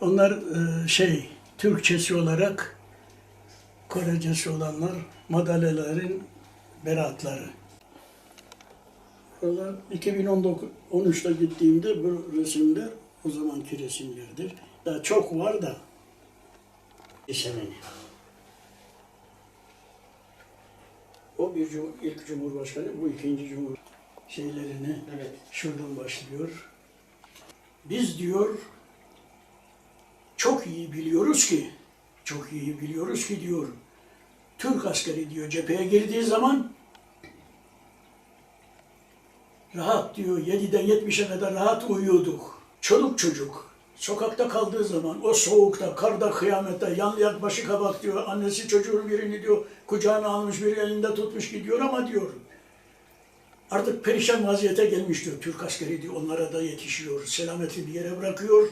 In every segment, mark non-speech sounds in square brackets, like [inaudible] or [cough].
Onlar e, şey Türkçesi olarak Korecesi olanlar madalelerin beratları. Oralar 2013'te gittiğimde bu resimler o zamanki resimlerdir. Daha çok var da senin. O bir cum- ilk cumhurbaşkanı, bu ikinci cumhur şeylerini Evet. şuradan başlıyor. Biz diyor çok iyi biliyoruz ki, çok iyi biliyoruz ki diyor, Türk askeri diyor cepheye girdiği zaman rahat diyor 7'den 70'e kadar rahat uyuyorduk. Çoluk çocuk sokakta kaldığı zaman o soğukta, karda, kıyamette, yanlayak başı kabak diyor. Annesi çocuğun birini diyor kucağına almış, biri elinde tutmuş gidiyor ama diyor artık perişan vaziyete gelmiş diyor. Türk askeri diyor onlara da yetişiyor. Selameti bir yere bırakıyor.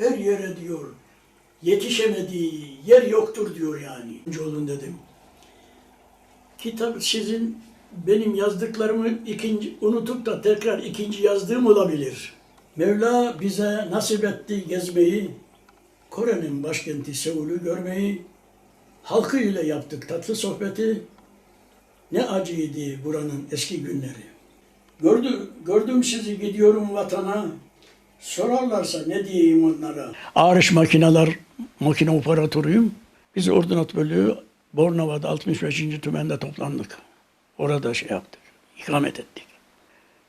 Her yere diyor yetişemediği yer yoktur diyor yani. Olun dedim. Kitap sizin benim yazdıklarımı ikinci unutup da tekrar ikinci yazdığım olabilir. Mevla bize nasip etti gezmeyi, Kore'nin başkenti Seul'ü görmeyi, halkı ile yaptık tatlı sohbeti. Ne acıydı buranın eski günleri. Gördü, gördüm sizi gidiyorum vatana, sorarlarsa ne diyeyim onlara. Ağrış makineler, makine operatörüyüm. Biz ordunat bölüğü Bornova'da 65. tümende toplandık. Orada şey yaptık, ikamet ettik.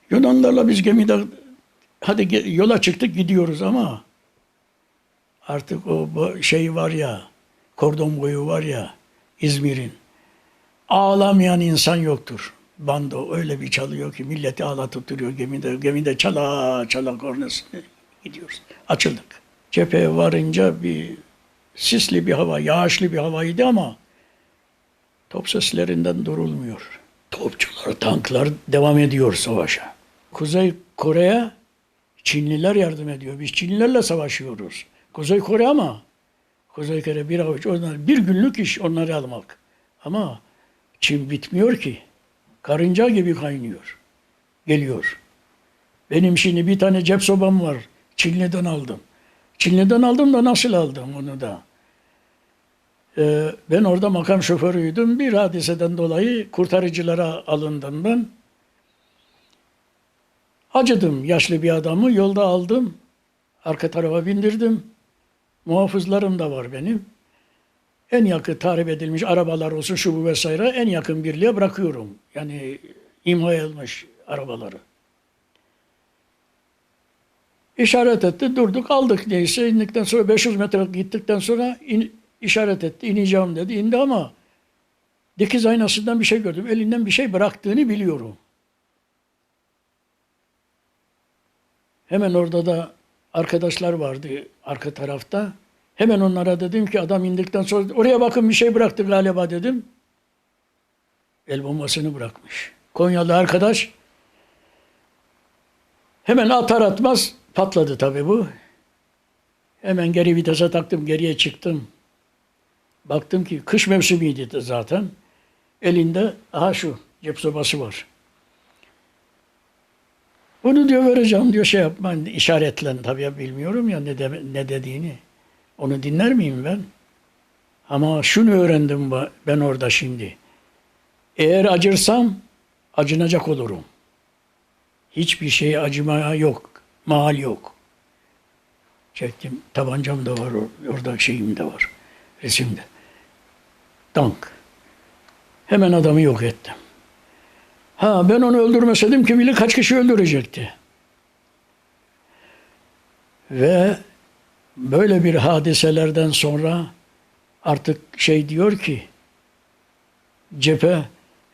Yunanlarla biz gemide hadi yola çıktık gidiyoruz ama artık o şey var ya, kordon boyu var ya İzmir'in. Ağlamayan insan yoktur. Bando öyle bir çalıyor ki milleti ağlatıp duruyor gemide. Gemide çala çala kornesini gidiyoruz. Açıldık. Cepheye varınca bir sisli bir hava, yağışlı bir havaydı ama top seslerinden durulmuyor. Topçular, tanklar devam ediyor savaşa. Kuzey Kore'ye Çinliler yardım ediyor. Biz Çinlilerle savaşıyoruz. Kuzey Kore ama Kuzey Kore bir avuç onlar bir günlük iş onları almak. Ama Çin bitmiyor ki. Karınca gibi kaynıyor. Geliyor. Benim şimdi bir tane cep sobam var. Çinli'den aldım. Çinli'den aldım da nasıl aldım onu da? Ee, ben orada makam şoförüydüm. Bir hadiseden dolayı kurtarıcılara alındım ben. Acıdım yaşlı bir adamı. Yolda aldım. Arka tarafa bindirdim. Muhafızlarım da var benim. En yakın tarif edilmiş arabalar olsun şu bu vesaire en yakın birliğe bırakıyorum. Yani imha edilmiş arabaları. İşaret etti, durduk, aldık neyse. indikten sonra 500 metre gittikten sonra in- işaret etti, ineceğim dedi. indi ama dikiz aynasından bir şey gördüm. Elinden bir şey bıraktığını biliyorum. Hemen orada da arkadaşlar vardı arka tarafta. Hemen onlara dedim ki adam indikten sonra oraya bakın bir şey bıraktı galiba dedim. El bombasını bırakmış. Konyalı arkadaş hemen atar atmaz patladı tabii bu. Hemen geri vitese taktım, geriye çıktım. Baktım ki kış mevsimiydi zaten. Elinde aha şu cep sobası var. Bunu diyor vereceğim diyor şey yapma işaretlen tabii ya bilmiyorum ya ne, de, ne dediğini. Onu dinler miyim ben? Ama şunu öğrendim ben orada şimdi. Eğer acırsam acınacak olurum. Hiçbir şeye acımaya yok. Mahal yok. Çektim. Tabancam da var. or- Orada şeyim de var. Resimde. Tank. Hemen adamı yok ettim. Ha ben onu öldürmeseydim kim bilir kaç kişi öldürecekti. Ve böyle bir hadiselerden sonra artık şey diyor ki cephe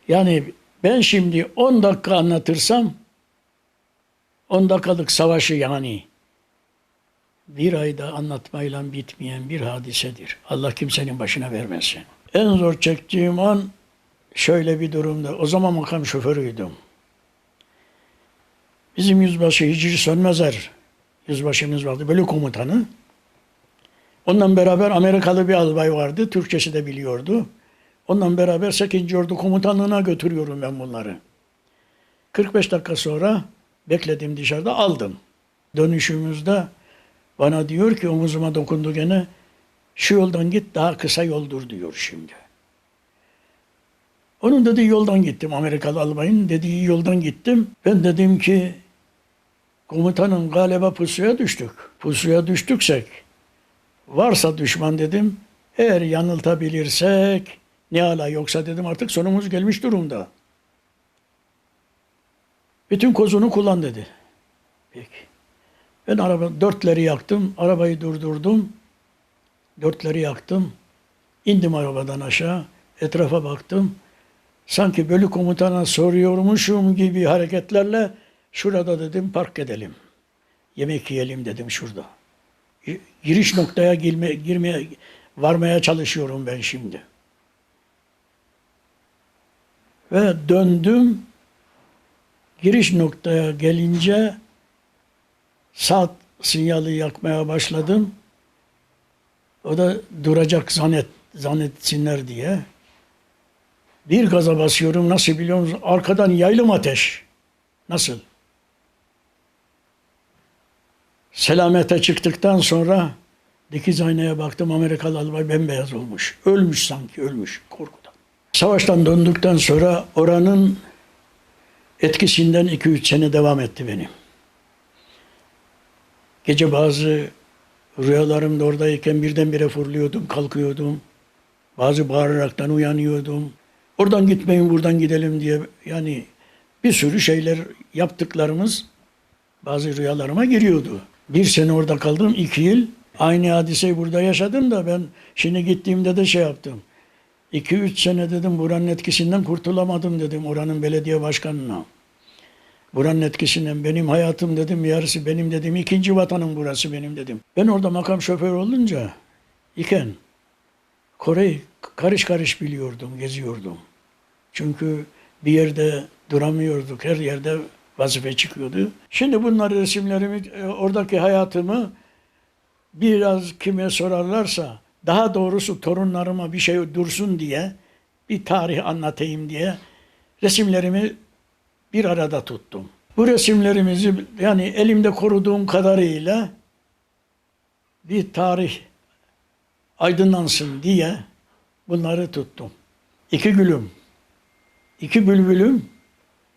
yani ben şimdi 10 dakika anlatırsam 10 dakikalık savaşı yani bir ayda anlatmayla bitmeyen bir hadisedir. Allah kimsenin başına vermesin. En zor çektiğim an şöyle bir durumda. O zaman makam şoförüydüm. Bizim yüzbaşı Hicri Sönmezer yüzbaşımız vardı. Bölük komutanı. Onunla beraber Amerikalı bir albay vardı. Türkçesi de biliyordu. Onunla beraber 8. Ordu komutanlığına götürüyorum ben bunları. 45 dakika sonra bekledim dışarıda aldım. Dönüşümüzde Bana diyor ki omuzuma dokundu gene. Şu yoldan git daha kısa yoldur diyor şimdi. Onun dediği yoldan gittim. Amerikalı albayın dediği yoldan gittim. Ben dedim ki komutanım galiba pusuya düştük. Pusuya düştüksek varsa düşman dedim. Eğer yanıltabilirsek ne ala yoksa dedim artık sonumuz gelmiş durumda. Bütün kozunu kullan dedi. Peki. Ben araba dörtleri yaktım. Arabayı durdurdum. Dörtleri yaktım. İndim arabadan aşağı. Etrafa baktım. Sanki bölük komutana soruyormuşum gibi hareketlerle şurada dedim park edelim. Yemek yiyelim dedim şurada. Gi- Giriş noktaya girme, girmeye varmaya çalışıyorum ben şimdi. Ve döndüm. Giriş noktaya gelince saat sinyali yakmaya başladım. O da duracak zannet, zannetsinler diye. Bir gaza basıyorum nasıl biliyor musun? Arkadan yaylım ateş. Nasıl? Selamete çıktıktan sonra dikiz aynaya baktım Amerikalı albay bembeyaz olmuş. Ölmüş sanki ölmüş korkudan. Savaştan döndükten sonra oranın etkisinden 2-3 sene devam etti benim. Gece bazı rüyalarımda oradayken birdenbire fırlıyordum, kalkıyordum. Bazı bağıraraktan uyanıyordum. Oradan gitmeyin, buradan gidelim diye yani bir sürü şeyler yaptıklarımız bazı rüyalarıma giriyordu. Bir sene orada kaldım, iki yıl. Aynı hadiseyi burada yaşadım da ben şimdi gittiğimde de şey yaptım. İki üç sene dedim buranın etkisinden kurtulamadım dedim oranın belediye başkanına. Buranın etkisinden benim hayatım dedim yarısı benim dedim ikinci vatanım burası benim dedim. Ben orada makam şoför olunca iken Kore'yi karış karış biliyordum, geziyordum. Çünkü bir yerde duramıyorduk, her yerde vazife çıkıyordu. Şimdi bunlar resimlerimi, e, oradaki hayatımı biraz kime sorarlarsa, daha doğrusu torunlarıma bir şey dursun diye, bir tarih anlatayım diye resimlerimi bir arada tuttum. Bu resimlerimizi yani elimde koruduğum kadarıyla bir tarih aydınlansın diye bunları tuttum. İki gülüm, iki bülbülüm,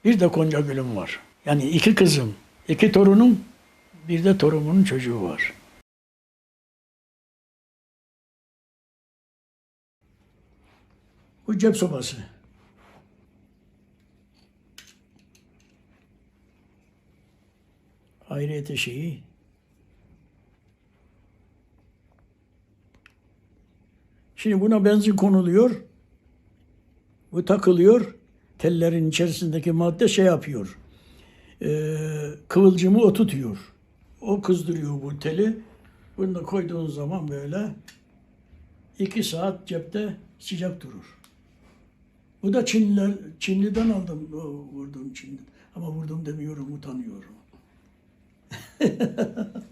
bir de konca gülüm var. Yani iki kızım, iki torunum, bir de torunumun çocuğu var. Bu cep sobası. Ayrıyete şeyi. Şimdi buna benzin konuluyor. Bu takılıyor. Tellerin içerisindeki madde şey yapıyor. Ee, kıvılcımı o tutuyor. O kızdırıyor bu teli. Bunu da koyduğun zaman böyle iki saat cepte sıcak durur. Bu da Çinliler, Çinli'den aldım o vurduğum Çinli. Ama vurdum demiyorum, utanıyorum. [laughs]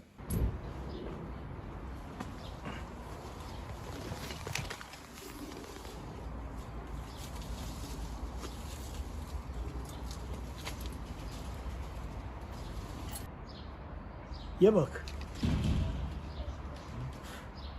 Ye bak.